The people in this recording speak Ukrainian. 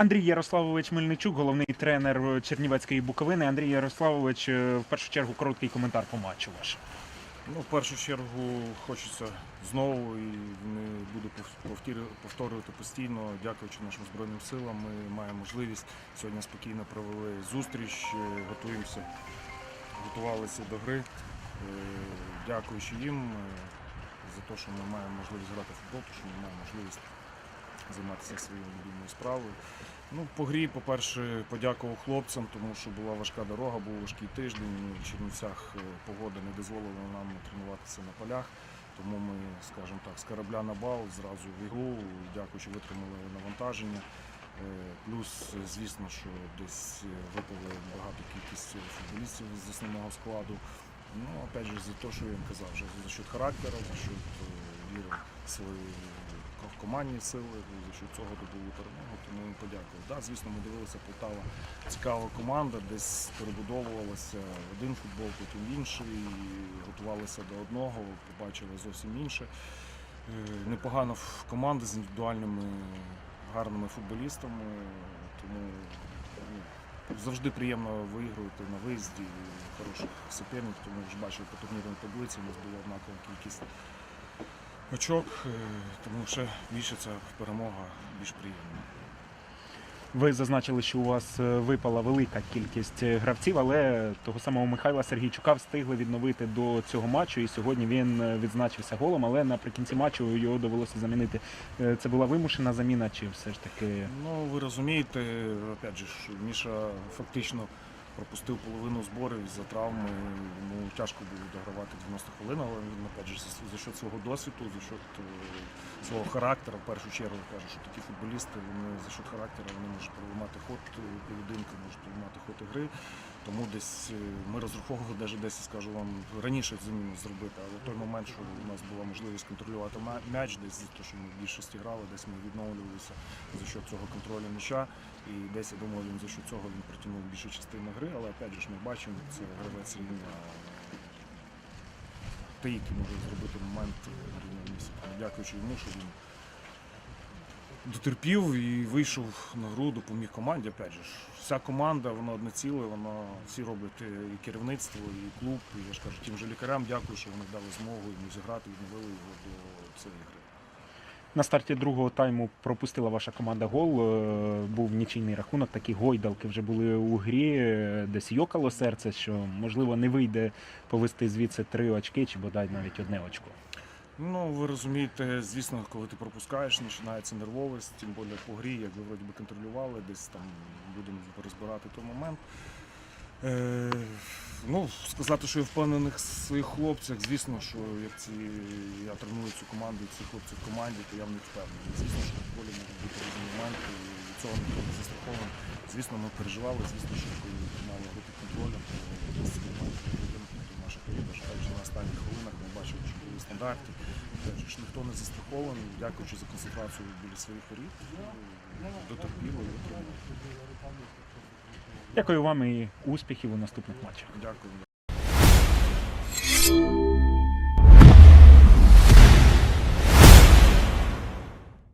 Андрій Ярославович Мельничук, головний тренер Чернівецької Буковини. Андрій Ярославович, е, в першу чергу короткий коментар по матчу ваш. Ну, в першу чергу хочеться знову і не буду повторювати постійно. Дякуючи нашим збройним силам, ми маємо можливість сьогодні спокійно провели зустріч, е, готуємося, готувалися до гри. Е, Дякуючи їм за те, що ми маємо можливість грати в футбол, тому що ми маємо можливість займатися своєю любимою справою. Ну, по грі, по-перше, подякував хлопцям, тому що була важка дорога, був важкий тиждень. В Чернівцях е, погода не дозволила нам тренуватися на полях. Тому ми, скажімо так, з корабля на бал зразу в ігру, дякуючи, витримали навантаження. Е, Плюс, звісно, що десь е, випали багато кількість футболістів з основного складу. Ну, опять же, за те, що я їм казав, за счет характеру, за счет віри ко- командні сили, счет цього добули перемогу, тому їм подякував. Да, звісно, ми дивилися Полтава цікава команда, десь перебудовувалася один футбол, потім інший, готувалися до одного, побачили зовсім інше. Е, Непогано в- команда з індивідуальними гарними футболістами, тому ну, завжди приємно виігрувати на виїзді хороших суперників, тому вже бачили по турнірній таблиці, у нас була однакова кількість очок, е, тому ще більше ця перемога більш приємна. Ви зазначили, що у вас е, випала велика кількість е, гравців, але того самого Михайла Сергійчука встигли відновити до цього матчу. І сьогодні він відзначився голом, але наприкінці матчу його довелося замінити. Це була вимушена заміна, чи все ж таки Ну, ви розумієте, опять же, що Міша фактично пропустив половину зборів за травми. Йому тяжко було догравати 90 хвилин, але він опять же, за, що свого досвіду, за счет е, свого характеру, в першу чергу кажу, що такі футболісти вони за счет характеру вони можуть проламати ход е, поєдинку, можуть проламати ход ігри. Тому десь е, ми розраховували навіть десь, скажу вам, раніше заміну зробити, але в той момент, що у нас була можливість контролювати м'яч, десь те, що ми в більшості грали, десь ми відновлювалися за счет цього контролю м'яча. І десь я думаю, він за счет цього він притягнув більшу частину гри, але опять же ж ми бачимо, це гравець рівня той, який може зробити момент рівня місця. Дякуючи йому, що він дотерпів і вийшов на гру, допоміг команді. Опять же, вся команда, вона одне ціле, вона всі роблять е, і керівництво, і клуб. І я ж кажу, тим же лікарям дякую, що вони дали змогу йому зіграти, відновили його до цієї гри. на старті другого тайму пропустила ваша команда гол. е, Був нічийний рахунок. Такі гойдалки вже були у грі. е, Десь йокало серце, що можливо не вийде повести звідси три очки чи бодай навіть одне очко. Ну, ви розумієте, звісно, коли ти пропускаєш, починається нервовість, тим більше по грі, як ви вроді би контролювали, десь там будемо розбирати той момент. Е, ну, сказати, що я впевнений в своїх хлопцях, звісно, що як ці, я треную цю команду, ці хлопці в команді, то я в них впевнений. Звісно, що в футболі можуть бути різні моменти, і цього ніхто не застрахований. Звісно, ми переживали, звісно, що коли мали гру під контролем, то десь ці моменти наших рідах. Навіть на останніх хвилинах ми бачили, що були стандарти. Ж, ніхто не застрахований, дякуючи за концентрацію біля своїх воріт, дотерпіло і отримали. Дякую вам і успіхів у наступних матчах. Дякую.